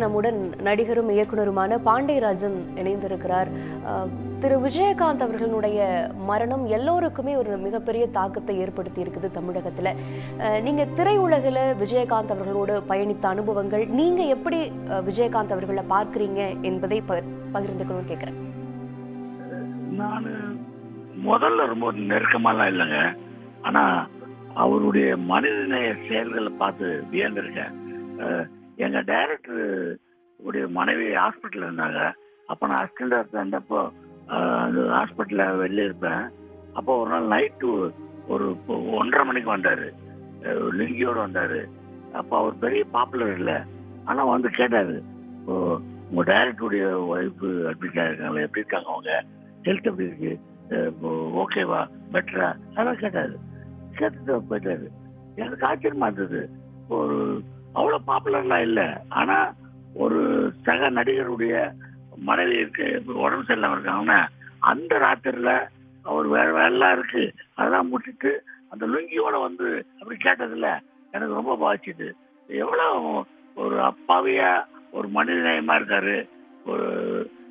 நம்முடன் நடிகரும் இயக்குனருமான பாண்டியராஜன் இணைந்திருக்கிறார். திரு விஜயகாந்த் அவர்களுடைய மரணம் எல்லோருக்குமே ஒரு மிகப்பெரிய தாக்கத்தை ஏற்படுத்தி இருக்குது தமிழகத்தில் நீங்கள் திரையுலகில் விஜயகாந்த் அவர்களோடு பயணித்த அனுபவங்கள் நீங்க எப்படி விஜயகாந்த் அவர்களை பார்க்கறீங்க என்பதை ப- பகிர்ந்துக்கணும்னு கேட்கிறேன் நான் முதல்ல ரொம்ப நெருக்கமாலாம் இல்லைங்க. ஆனால் அவருடைய மனிதநேய செயல்களை பார்த்து வியந்திருக்கேன். எங்க டைரக்டர் உடைய மனைவி ஹாஸ்பிட்டல் இருந்தாங்க. அப்ப நான் அசிஸ்டண்டா இருந்தப்போ அந்த ஹாஸ்பிட்டல்ல வெளில இருப்பேன். அப்போ ஒரு நாள் நைட்டு ஒரு ஒன்றரை மணிக்கு வந்தாரு. லிங்கியோடு வந்தார். வந்தாரு அப்போ அவர் பெரிய பாப்புலர் இல்லை. ஆனா வந்து கேட்டாரு இப்போ உங்க டைரக்டருடைய ஒய்ஃப் அட்மிட் ஆயிருக்காங்களே எப்படி இருக்காங்க அவங்க? ஹெல்த் எப்படி இருக்கு? ஓகேவா பெட்டரா அதெல்லாம் கேட்டாரு. கேட்டுட்டு போயிட்டாரு. எனக்கு ஆச்சரியமா இருந்தது. ஒரு பாப்புலர்லாம் இல்லை. ஆனா ஒரு சக நடிகருடைய மனைவி இருக்கு. உடம்பு சரியில்லாம இருக்காங்கன்னா அந்த ராத்திரில அவர் வேற வேலைலாம் இருக்கு. அதெல்லாம் முடிச்சுட்டு அந்த லுங்கியோட வந்து அப்படி கேட்டதுல எனக்கு ரொம்ப பாதிச்சுது. எவ்வளவு ஒரு அப்பாவியா ஒரு மனித நேயமா இருக்காரு. ஒரு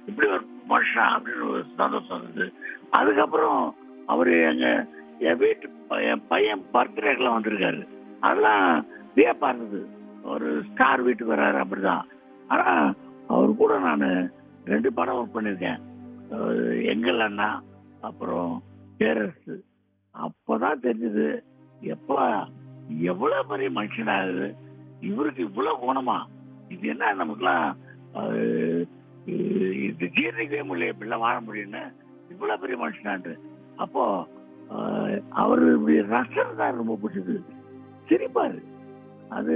இப்படி ஒரு மனுஷன் அப்படின்னு ஒரு சந்தோஷம் இருந்தது அதுக்கப்புறம் அவர் எங்க என் வீட்டு என் பையன் பர்த்டேக்கெல்லாம் வந்திருக்காரு. அதெல்லாம் வியப்பா இருந்தது. ஒரு ஸ்டார் வீட்டுக்கு வர்றாரு அப்படிதான். ஆனா அவர் கூட நான் ரெண்டு படம் ஒர்க் பண்ணியிருக்கேன். எங்கள் அண்ணா அப்புறம் பேரரசு. அப்பதான் தெரிஞ்சது எப்ப எவ்வளவு பெரிய மனுஷனாகுது இவருக்கு இவ்வளவு குணமா. இது என்ன நமக்குலாம் இது ஜீரணிக்கவே முடியல இப்படிலாம் வாழ முடியும்னு. இவ்வளவு பெரிய மனுஷனான்ட்டு. அப்போ அவரு இப்படி ரசம் தான் ரொம்ப பிடிச்சது. சிரிப்பாரு. அது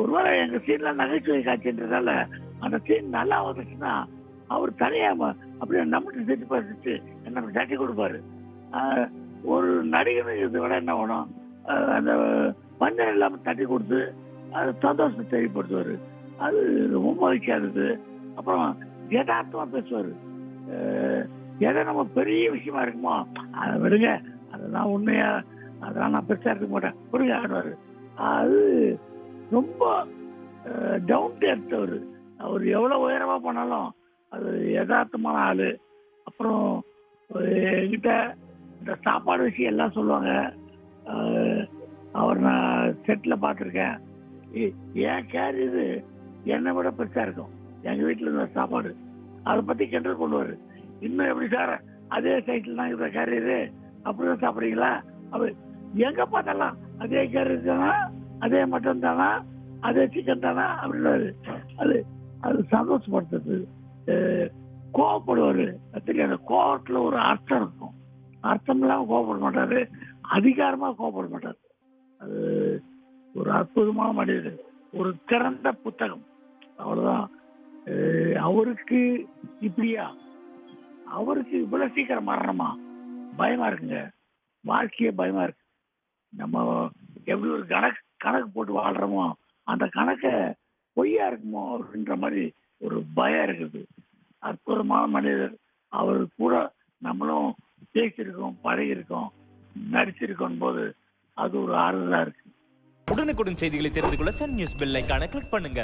ஒருவேளை எங்க சீன்ல நகைச்சுவை காட்சின்றதால அந்த சீன் நல்லா வந்துச்சுன்னா அவர் தனியா அப்படியே நம்மகிட்ட சிரிச்சு பார்த்துட்டு என்ன தட்டி கொடுப்பாரு. ஒரு நடிகனுக்கு இதை விட என்ன வேணும்? அந்த மஞ்சள் இல்லாம தட்டி கொடுத்து அது சந்தோஷத்தை தெரியப்படுத்துவாரு. அது ரொம்ப மகிழ்ச்சியா அப்புறம் யதார்த்தமா பேசுவாரு. எதை நம்ம பெரிய விஷயமா இருக்குமோ அதை விடுங்க. அதெல்லாம் உண்மையா அதெல்லாம் நான் பெருசா இருக்க மாட்டேன். புரியுங்க ஆடுவாரு. அது ரொம்ப டவுன் டு எடுத்தவர். அவர் எவ்வளோ உயரமாக போனாலும் அது யதார்த்தமான ஆள். அப்புறம் என்கிட்ட இந்த சாப்பாடு விஷயம் எல்லாம் சொல்லுவாங்க. அவர் நான் செட்டில் பார்த்துருக்கேன். ஏன் கேர் இது? என்னை விட பெருசாக இருக்கும். எங்கள் வீட்டில் இருந்த சாப்பாடு. அதை பற்றி கிண்டல் கொண்டுவார் இன்னும் எப்படி சார் அதே சைட்டில் தான் இருக்கிற கேரியரு அப்படிதான் சாப்பிட்றீங்களா? அப்படி எங்கே பார்த்தாலாம் அதே கேரியர் தானா அதே மட்டன் தானா? அதே சிக்கன் தானா? அப்படின்னு அது அது சந்தோஷப்படுத்துறது. கோவப்படுவார். தெரியாது கோவத்தில் அந்த ஒரு அர்த்தம் இருக்கும். அர்த்தம் இல்லாமல் கோவப்பட மாட்டாரு. அதிகாரமா கோவப்பட மாட்டாரு. அது ஒரு அற்புதமான மனிதர். ஒரு திறந்த புத்தகம். அவ்வளவுதான். அவருக்கு இப்படியா? அவருக்கு இவ்வளவு சீக்கிரம் மரணமா? பயமா இருக்குங்க. வாழ்க்கையே பயமா இருக்கு. நம்ம எப்படி ஒரு கணக்கு கணக்கு போட்டு வாழ்றோமோ அந்த கணக்கை பொய்யா இருக்குமோ அப்படின்ற மாதிரி ஒரு பயம் இருக்குது. அற்புதமான மனிதர். அவர் கூட நம்மளும் பேசியிருக்கோம் பழகியிருக்கோம் நடிச்சிருக்கோம் போது அது ஒரு ஆறுதலாக இருக்கு. உடனுக்குடன் செய்திகளை தெரிந்து கொள்ள Sun News bell icon click பண்ணுங்க.